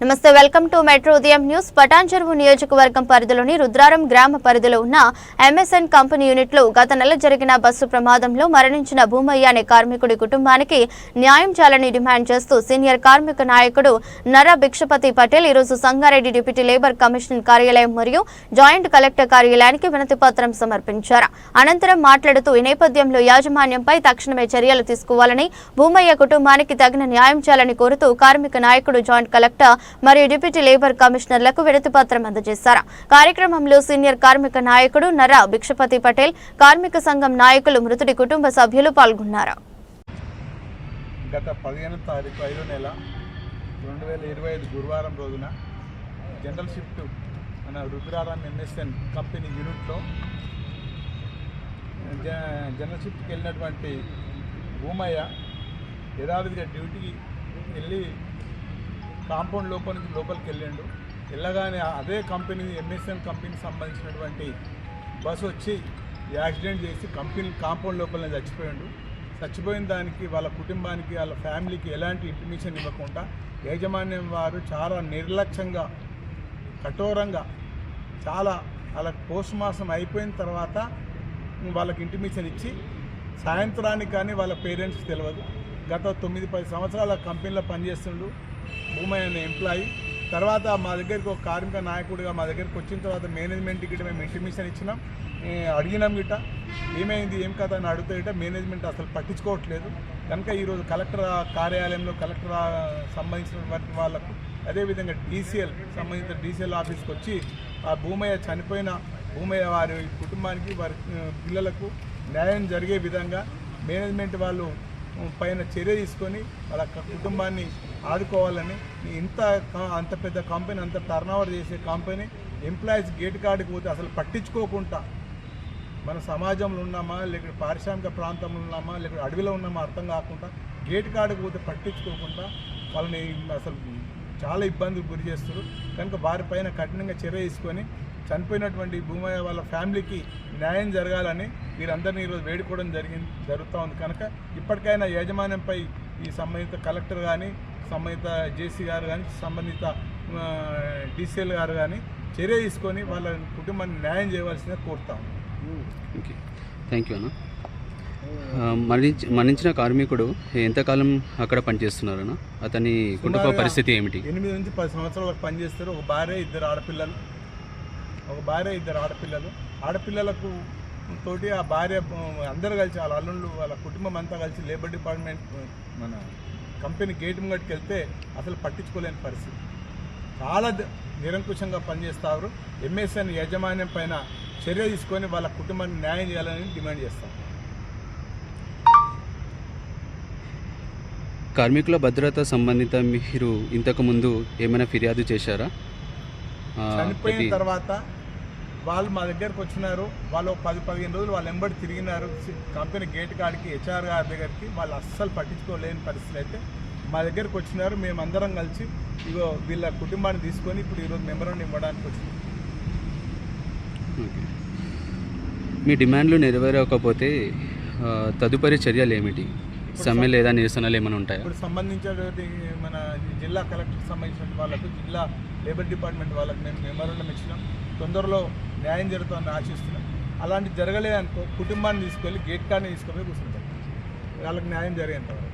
నమస్తే welcome to Metro Udayam News. Patancheru నియోజకవర్గం పరిధిలోని రుద్రారం గ్రామ పరిధిలో ఉన్న ఎంఎస్ఎన్ కంపెనీ యూనిట్లో గత నెల జరిగిన బస్సు ప్రమాదంలో మరణించిన భూమయ్య అనే కార్మికుడి కుటుంబానికి న్యాయం చేయాలని డిమాండ్ చేస్తూ సీనియర్ కార్మిక నాయకుడు నర భిక్షపతి పటేల్ ఈరోజు సంగారెడ్డి డిప్యూటీ లేబర్ కమిషన్ కార్యాలయం మరియు జాయింట్ కలెక్టర్ కార్యాలయానికి వినతి పత్రం సమర్పించారు. అనంతరం మాట్లాడుతూ ఈ నేపథ్యంలో యాజమాన్యంపై తక్షణమే చర్యలు తీసుకోవాలని భూమయ్య కుటుంబానికి తగిన న్యాయం చేయాలని కోరుతూ కార్మిక నాయకుడు జాయింట్ కలెక్టర్ మరియు డిప్యూటీ లేబర్ కమిషనర్లకు విడతిపత్రం అందజేశారు. కార్యక్రమంలో సీనియర్ కార్మిక నాయకుడు నర భిక్షపతి పటేల్ కార్మిక సంఘం నాయకులు మృతుడి కుటుంబ సభ్యులు పాల్గొన్నారు. గత పదిహేను తారీఖు ఐదో నెల రెండు వేల ఇరవై ఐదు గురువారం రోజున జనరల్ షిఫ్ట్ మన రుద్రారాం ఎంఎస్ఎన్ కంపెనీ యూనిట్లో జ జనరల్ షిఫ్ట్కి వెళ్ళినటువంటి భూమయ్య యథావిధిగా డ్యూటీకి వెళ్ళి కాంపౌండ్ లోపలికి లోపలికి వెళ్ళిండు. వెళ్ళగానే అదే కంపెనీ ఎంఎస్ఎన్ కంపెనీకి సంబంధించినటువంటి బస్సు వచ్చి యాక్సిడెంట్ చేసి కంపెనీ కాంపౌండ్ లోపలనే చచ్చిపోయిండు. చచ్చిపోయిన దానికి వాళ్ళ కుటుంబానికి వాళ్ళ ఫ్యామిలీకి ఎలాంటి ఇంటిమేషన్ ఇవ్వకుండా యాజమాన్యం వారు చాలా నిర్లక్ష్యంగా కఠోరంగా చాలా వాళ్ళకి పోస్ట్ మాసం అయిపోయిన తర్వాత వాళ్ళకి ఇంటిమేషన్ ఇచ్చి సాయంత్రానికి కానీ వాళ్ళ పేరెంట్స్ తెలియదు గత తొమ్మిది పది సంవత్సరాల కంపెనీలో పనిచేస్తుండు. భూమయ్య అనే ఎంప్లాయీ తర్వాత మా దగ్గరికి ఒక కార్మిక నాయకుడిగా మా దగ్గరికి వచ్చిన తర్వాత మేనేజ్మెంట్ గిట్ట మేము ఇంటిమేషన్ ఇచ్చినాం. అడిగినాం గిట్ట ఏమైంది ఏం కథ అని అడిగితే గిట్ట మేనేజ్మెంట్ అసలు పట్టించుకోవట్లేదు. కనుక ఈరోజు కలెక్టర్ కార్యాలయంలో కలెక్టర్ సంబంధించినటువంటి వాళ్ళకు అదేవిధంగా డీసీఎల్ సంబంధించిన డీసీఎల్ ఆఫీస్కి వచ్చి ఆ భూమయ్య చనిపోయిన భూమయ్య వారి కుటుంబానికి వారి పిల్లలకు న్యాయం జరిగే విధంగా మేనేజ్మెంట్ వాళ్ళు పైన చర్య తీసుకొని వాళ్ళ కుటుంబాన్ని ఆదుకోవాలని ఇంత అంత పెద్ద కంపెనీ అంత టర్న్ చేసే కంపెనీ ఎంప్లాయీస్ గేట్ కాడికి పోతే అసలు పట్టించుకోకుండా మన సమాజంలో ఉన్నామా లేకపోతే పారిశ్రామిక ప్రాంతంలో ఉన్నామా లేకపోతే అడవిలో ఉన్నామా అర్థం కాకుండా గేట్ కాడికి పోతే పట్టించుకోకుండా వాళ్ళని అసలు చాలా ఇబ్బందులు గురి చేస్తారు కనుక వారిపైన కఠినంగా చర్య తీసుకొని చనిపోయినటువంటి భూమయ్య వాళ్ళ ఫ్యామిలీకి న్యాయం జరగాలని వీరందరినీ ఈరోజు వేడుకోవడం జరిగింది జరుగుతూ ఉంది. కనుక ఇప్పటికైనా యాజమాన్యంపై ఈ సంబంధిత కలెక్టర్ కానీ సంబంధిత జేసీ గారు కానీ సంబంధిత డీసీఎల్ గారు కానీ చర్య తీసుకొని వాళ్ళ కుటుంబాన్ని న్యాయం చేయవలసిందిగా కోరుతాము ఓకే. థ్యాంక్ యూ అన్న. మరణించి మరణించిన కార్మికుడు ఎంతకాలం అక్కడ పనిచేస్తున్నారన్న అతని కుటుంబ పరిస్థితి ఏమిటి? ఎనిమిది నుంచి పది సంవత్సరాలకు పనిచేస్తారు. ఒక భార్య ఇద్దరు ఆడపిల్లలు. ఒక భార్య ఇద్దరు ఆడపిల్లలు. ఆడపిల్లలకు తోటి ఆ భార్య అందరూ కలిసి వాళ్ళ అల్లుళ్ళు వాళ్ళ కుటుంబం అంతా కలిసి లేబర్ డిపార్ట్మెంట్ మన కంపెనీ గేట్ ముంగటికి వెళ్తే అసలు పట్టించుకోలేని పరిస్థితి. చాలా నిరంకుశంగా పనిచేస్తారు. ఎంఎస్ఎన్ యాజమాన్యం పైన చర్య తీసుకొని వాళ్ళ కుటుంబాన్ని న్యాయం చేయాలని డిమాండ్ చేస్తాం కార్మికుల భద్రత సంబంధిత మీరు ఇంతకు ముందు ఏమైనా ఫిర్యాదు చేశారా? చనిపోయిన తర్వాత వాళ్ళు మా దగ్గరకు వచ్చినారు. వాళ్ళు పది పదిహేను రోజులు వాళ్ళు ఎంబడి తిరిగినారు. కంపెనీ గేట్ కాడికి హెచ్ఆర్ గారి దగ్గరికి వాళ్ళు అస్సలు పట్టించుకోలేని పరిస్థితి అయితే మా దగ్గరకు వచ్చినారు. మేము అందరం కలిసి ఇగో వీళ్ళ కుటుంబాన్ని తీసుకొని ఇప్పుడు ఈరోజు మెంబరం ఇవ్వడానికి వచ్చినాం. మీ డిమాండ్లు నెరవేరకపోతే తదుపరి చర్యలు ఏమిటి? సమ్మె లేదా నిరసనలు ఏమైనా ఉంటాయా? ఇప్పుడు సంబంధించినటువంటి మన జిల్లా కలెక్టర్కి సంబంధించిన వాళ్ళకు జిల్లా లేబర్ డిపార్ట్మెంట్ వాళ్ళకి మేము మెమోరండం ఇచ్చినాం. తొందరలో న్యాయం జరుగుతుందని ఆశిస్తున్నాం. అలాంటి జరగలేదనుకో కుటుంబాన్ని తీసుకెళ్ళి గేట్ కార్డ్ని తీసుకొని కూర్చుంటాం. వాళ్ళకి న్యాయం జరిగేంత వరకు.